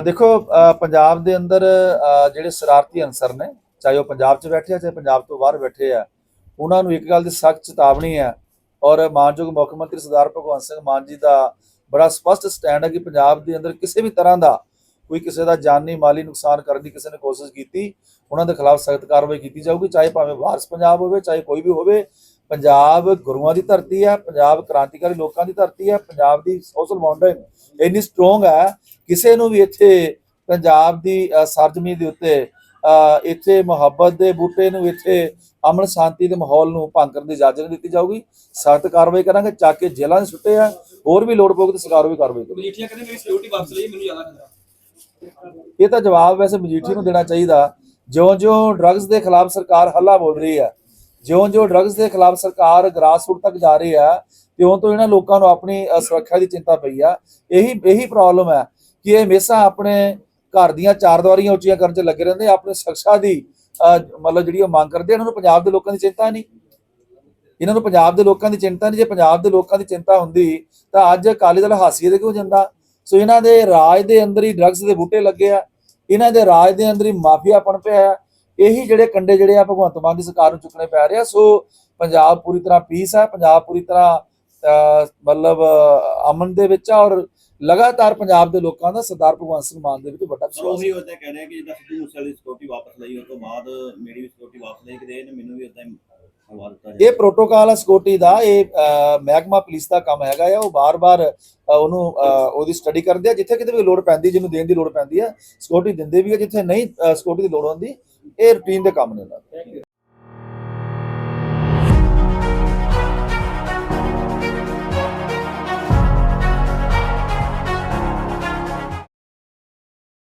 ਦੇਖੋ ਪੰਜਾਬ ਦੇ ਅੰਦਰ ਜਿਹੜੇ ਸ਼ਰਾਰਤੀ ਅਨਸਰ ਨੇ, ਚਾਹੇ ਉਹ ਪੰਜਾਬ 'ਚ ਬੈਠੇ ਆ, ਚਾਹੇ ਪੰਜਾਬ ਤੋਂ ਬਾਹਰ ਬੈਠੇ ਆ, ਉਹਨਾਂ ਨੂੰ ਇੱਕ ਗੱਲ ਦੀ ਸਖਤ ਚੇਤਾਵਨੀ ਹੈ ਔਰ ਮਾਨਯੋਗ ਮੁੱਖ ਮੰਤਰੀ ਸਰਦਾਰ ਭਗਵੰਤ ਸਿੰਘ ਮਾਨ ਜੀ ਦਾ ਬੜਾ ਸਪਸ਼ਟ ਸਟੈਂਡ ਹੈ ਕਿ ਪੰਜਾਬ ਦੇ ਅੰਦਰ ਕਿਸੇ ਵੀ ਤਰ੍ਹਾਂ ਦਾ ਕੋਈ ਕਿਸੇ ਦਾ ਜਾਨੀ ਮਾਲੀ ਨੁਕਸਾਨ ਕਰਨ ਦੀ ਕਿਸੇ ਨੇ ਕੋਸ਼ਿਸ਼ ਕੀਤੀ, ਉਹਨਾਂ ਦੇ ਖਿਲਾਫ ਸਖਤ ਕਾਰਵਾਈ ਕੀਤੀ ਜਾਊਗੀ, ਚਾਹੇ ਭਾਵੇਂ ਵਾਰਸ ਪੰਜਾਬ ਹੋਵੇ, ਚਾਹੇ ਕੋਈ ਵੀ ਹੋਵੇ। ਪੰਜਾਬ ਗੁਰੂਆਂ ਦੀ ਧਰਤੀ ਹੈ, ਪੰਜਾਬ ਕ੍ਰਾਂਤੀਕਾਰੀ ਲੋਕਾਂ ਦੀ ਧਰਤੀ ਹੈ, ਪੰਜਾਬ ਦੀ ਸੋਸ਼ਲ ਬਾਉਂਡਿੰਗ ਇੰਨੀ ਸਟਰੋਂਗ ਹੈ ਕਿਸੇ ਨੂੰ ਵੀ ਇੱਥੇ ਪੰਜਾਬ ਦੀ ਅ, ਸਰਜ਼ਮੀਨ ਦੇ ਉੱਤੇ ਇੱਥੇ ਮੁਹੱਬਤ ਦੇ ਬੂਟੇ ਨੂੰ ਇੱਥੇ ਅਮਨ ਸ਼ਾਂਤੀ ਦੇ ਮਾਹੌਲ ਨੂੰ ਭੰਗ ਕਰਨ ਦੀ ਇਜਾਜ਼ਤ ਨਹੀਂ ਦਿੱਤੀ ਜਾਊਗੀ। ਸਖਤ ਕਾਰਵਾਈ ਕਰਾਂਗੇ ਚੱਕ ਕੇ ਜੇਲ੍ਹਾਂ 'ਚ ਸੁੱਟੇ ਆ। ਹੋਰ ਵੀ ਲੋੜ ਪਊਗੀ ਤਾਂ ਸਰਕਾਰ ਵੀ ਕਾਰਵਾਈ ਕਰੇਗੀ ਮਜੀਠੀਆ ਕਹਿੰਦੇ ਮੇਰੀ ਸਿਕਿਉਰਿਟੀ ਵਾਪਸ ਲਈ ਮੈਨੂੰ ਜ਼ਿਆਦਾ ਖਤਰਾ ਇਹ ਤਾਂ ਜਵਾਬ ਵੈਸੇ ਮਜੀਠੀ ਨੂੰ ਦੇਣਾ ਚਾਹੀਦਾ। ਜਿਉਂ-ਜਿਉਂ ਡਰੱਗਸ ਦੇ ਖਿਲਾਫ ਸਰਕਾਰ ਹੱਲਾ ਬੋਲ ਰਹੀ ਹੈ ਜਿਉਂ-ਜਿਉਂ ਡਰੱਗਸ ਦੇ ਖਿਲਾਫ ਸਰਕਾਰ ਗ੍ਰਾਸਰੂਟ ਤੱਕ ਜਾ ਰਹੀ ਹੈ ਤਿਉਂ ਤੋਂ ਇਹਨਾਂ ਲੋਕਾਂ ਨੂੰ ਆਪਣੀ ਸੁਰੱਖਿਆ ਦੀ ਚਿੰਤਾ ਪਈ ਆ। ਇਹੀ ਇਹੀ ਪ੍ਰੋਬਲਮ ਹੈ ਕਿ ਇਹ ਹਮੇਸ਼ਾ ਆਪਣੇ ਘਰ ਦੀਆਂ ਚਾਰ ਦੀਵਾਰੀਆਂ ਉੱਚੀਆਂ ਕਰਨ 'ਚ ਲੱਗੇ ਰਹਿੰਦੇ ਆਪਣੇ ਸੁਰੱਖਿਆ ਦੀ ਮਤਲਬ ਜਿਹੜੀ ਉਹ ਮੰਗ ਕਰਦੇ ਇਹਨਾਂ ਨੂੰ ਪੰਜਾਬ ਦੇ ਲੋਕਾਂ ਦੀ ਚਿੰਤਾ ਨਹੀਂ। ਇਹਨਾਂ ਨੂੰ ਪੰਜਾਬ ਦੇ ਲੋਕਾਂ ਦੀ ਚਿੰਤਾ ਨਹੀਂ ਜੇ ਪੰਜਾਬ ਦੇ ਲੋਕਾਂ ਦੀ ਚਿੰਤਾ ਹੁੰਦੀ ਤਾਂ ਅੱਜ ਅਕਾਲੀ ਦਲ ਹਾਸੀਏ ਦੇ ਕਿਉਂ ਜਾਂਦਾ? ਸੋ ਇਹਨਾਂ ਦੇ ਰਾਜ ਦੇ ਅੰਦਰ ਹੀ ਡਰੱਗਸ ਦੇ ਬੂਟੇ ਲੱਗੇ ਆ ਇਹਨਾਂ ਦੇ ਰਾਜ ਦੇ ਅੰਦਰ ਹੀ ਮਾਫੀਆ ਪਣ ਪਿਆ ਇਹੀ ਜਿਹੜੇ ਕੰਡੇ ਜਿਹੜੇ ਆ ਭਗਵੰਤ ਮਾਨ ਦੀ ਸਰਕਾਰ ਨੂੰ ਚੁੱਕਣੇ ਪੈ ਰਿਹਾ ਸੋ ਪੰਜਾਬ ਪੂਰੀ ਤਰ੍ਹਾਂ ਪੀਸ ਹੈ ਪੰਜਾਬ ਪੂਰੀ ਤਰ੍ਹਾਂ ਅਹ, ਮਤਲਬ ਅਮਨ ਦੇ ਵਿੱਚ ਆ ਔਰ ਲਗਾਤਾਰ ਪੰਜਾਬ ਦੇ ਲੋਕਾਂ ਦਾ ਸਰਦਾਰ ਭਗਵੰਤ ਸਿੰਘ ਮਾਨ ਦੇ ਵਿੱਚ ਵੱਡਾ ਵਿਸ਼ਵਾਸ ਉਹੀ ਉਹਦਾ ਕਹਿ ਰਿਹਾ ਕਿ ਜਿੱਦਾਂ ਸਿੱਧੂ ਮੂਸੇਵਾਲੇ ਦੀ ਸਿਕਿਉਰਿਟੀ ਵਾਪਸ ਲਈ ਉਸ ਤੋਂ ਬਾਅਦ ਮੇਰੀ ਵੀ ਸਿਕਿਉਰਿਟੀ ਵਾਪਸ ਲਈ ਕਿਤੇ ਇਹਨੇ ਮੈਨੂੰ ਵੀ ਉਦਾਂ ਹੀ ਇਹ ਪ੍ਰੋਟੋਕਾਲ ਹੈ ਸਿਕਿਉਰਿਟੀ ਦਾ ਇਹ ਮਹਿਕਮਾ ਪੁਲਿਸ ਦਾ ਕੰਮ ਹੈਗਾ ਆ ਉਹ ਬਾਰ-ਬਾਰ ਉਹਨੂੰ ਉਹਦੀ ਸਟੱਡੀ ਕਰਦੇ ਆ ਜਿੱਥੇ ਕਿਤੇ ਵੀ ਲੋੜ ਪੈਂਦੀ ਜਿਹਨੂੰ ਦੇਣ ਦੀ ਲੋੜ ਪੈਂਦੀ ਆ ਸਿਕਿਉਰਿਟੀ ਦਿੰਦੇ ਵੀ ਆ ਜਿੱਥੇ ਨਹੀਂ ਸਿਕਿਉਰਿਟੀ ਦੀ ਲੋੜ ਹੁੰਦੀ ਇਹ ਰੂਟੀਨ ਦੇ ਕੰਮ ਨੇ ਉਹਨਾਂ